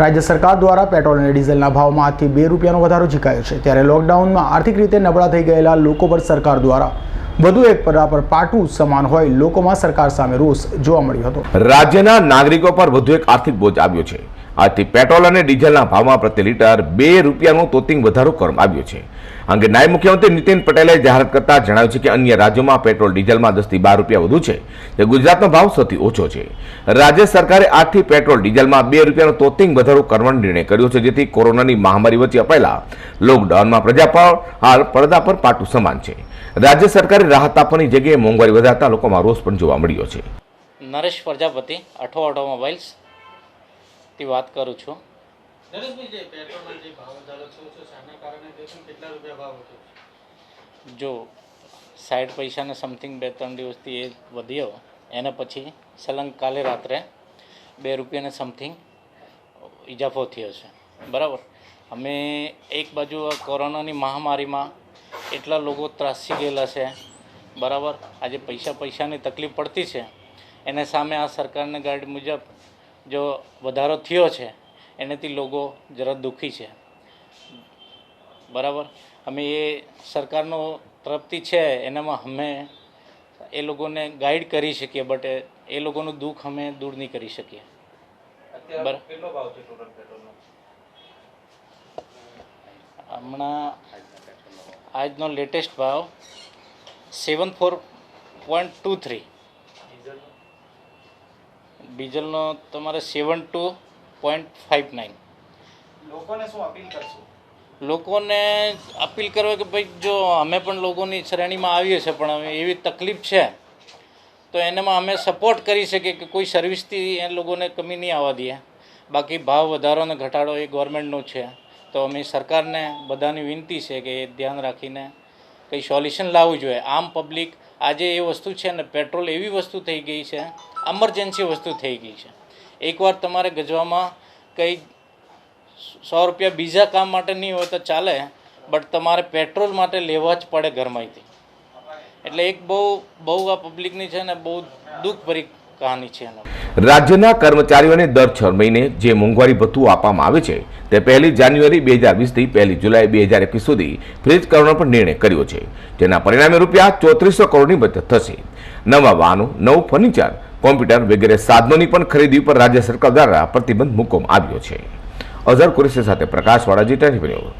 રાજ્ય સરકાર દ્વારા પેટ્રોલ અને ડીઝલના ભાવમાં આજથી બે રૂપિયાનો વધારો ઝીકાયો છે. ત્યારે લોકડાઉનમાં આર્થિક રીતે નબળા થઈ ગયેલા લોકો પર સરકાર દ્વારા વધુ એક પરા પર પાટું સમાન હોય લોકોમાં સરકાર સામે રોષ જોવા મળ્યો હતો. રાજ્યના નાગરિકો પર વધુ એક આર્થિક બોજ આવ્યો છે. આજથી પેટ્રોલ અને ડીઝલના ભાવમાં પ્રતિ લીટર બે રૂપિયાનો તોતિંગ વધારો કરવામાં આવ્યો છે. અંગે નાયબ મુખ્યમંત્રી નીતિન પટેલે જાહેરાત કરતા જણાવ્યું છે કે અન્ય રાજ્યોમાં પેટ્રોલ ડીઝલમાં દસથી બાર રૂપિયા વધુ છે તે ગુજરાતનો ભાવ સૌથી ઓછો છે. રાજ્ય સરકારે આજથી પેટ્રોલ ડીઝલમાં બે રૂપિયાનો તોતિંગ વધારો કરવાનો નિર્ણય કર્યો છે, જેથી કોરોનાની મહામારી વચ્ચે અપાયેલા લોકડાઉનમાં પ્રજા પર હાલ પડદા પર પાટું સમાન છે. રાજ્ય સરકારે રાહત આપવાની જગ્યાએ મોંઘવારી વધારતા લોકોમાં રોષ પણ જોવા મળ્યો છે. નરેશ પ્રજાપતિ અઠવા ઓટોમોબાઈલ્સ થી વાત કરું છું. જે સાઠ પૈસાને સમથિંગ બે ત્રણ દિવસથી એ વધ્યો એને પછી સલંગ કાલે રાત્રે બે રૂપિયાને સમથિંગ ઇજાફો થયો છે. બરાબર? અમે એક બાજુ આ કોરોનાની મહામારીમાં એટલા લોકો ત્રાસી ગયેલા છે. બરાબર? આજે પૈસા પૈસાની તકલીફ પડતી છે. એને સામે આ સરકારને ગાઈડ મુજબ જો વધારો થયો છે એનાથી લોકો જરા દુઃખી છે. બરાબર? અમે એ સરકારનો તરફથી છે એનામાં અમે એ લોકોને ગાઈડ કરી શકીએ બટ એ- લોકોનું દુઃખ અમે દૂર નહીં કરી શકીએ. બરાબર હમણાં આજનો લેટેસ્ટ ભાવ seven four point two three ડીઝલનો તમારે seven two point five nine. લોકોને શું અપીલ કરશો? લોકોને અપીલ કરવા કે ભાઈ જો અમે પણ લોકોની શ્રેણીમાં આવીએ છીએ પણ હવે એવી તકલીફ છે તો એનામાં અમે સપોર્ટ કરી શકીએ કે કોઈ સર્વિસથી એ લોકોને કમી નહીં આવવા દઈએ. બાકી ભાવ વધારો અને ઘટાડો એ ગવર્મેન્ટનું છે. તો અમે સરકારને બધાની વિનંતી છે કે એ ધ્યાન રાખીને કંઈ સોલ્યુશન લાવવું જોઈએ. આમ પબ્લિક આજે એ વસ્તુ છે ને પેટ્રોલ એવી વસ્તુ થઈ ગઈ છે એમરજન્સી વસ્તુ થઈ ગઈ છે. એકવાર તમારે ગજવામાં કંઈ સો રૂપિયા બીજા કામ માટે નહીં હોય તો ચાલે બટ તમારે પેટ્રોલ માટે લેવા જ પડે ઘરમાંથી. એટલે એક બહુ બહુ આ પબ્લિકની છે ને બહુ દુઃખભરી કહાની છે એનો. રાજ્યના કર્મચારીઓને દર છ મહિને જે મોંઘવારી ભથ્થું આપવામાં આવે છે તે પહેલી જાન્યુઆરી બે હજાર વીસથી પહેલી જુલાઈ બે હજાર એકવીસ સુધી ફ્રીજ કરવાનો પણ નિર્ણય કર્યો છે. જેના પરિણામે રૂપિયા ચોત્રીસો કરોડની બચત થશે. નવા વાહનો, નવું ફર્નિચર, કોમ્પ્યુટર વગેરે સાધનોની પણ ખરીદી પર રાજ્ય સરકાર દ્વારા પ્રતિબંધ મૂકવામાં આવ્યો છે. અઝર કુરેશી સાથે પ્રકાશવાળાજી જી ટેલિફોન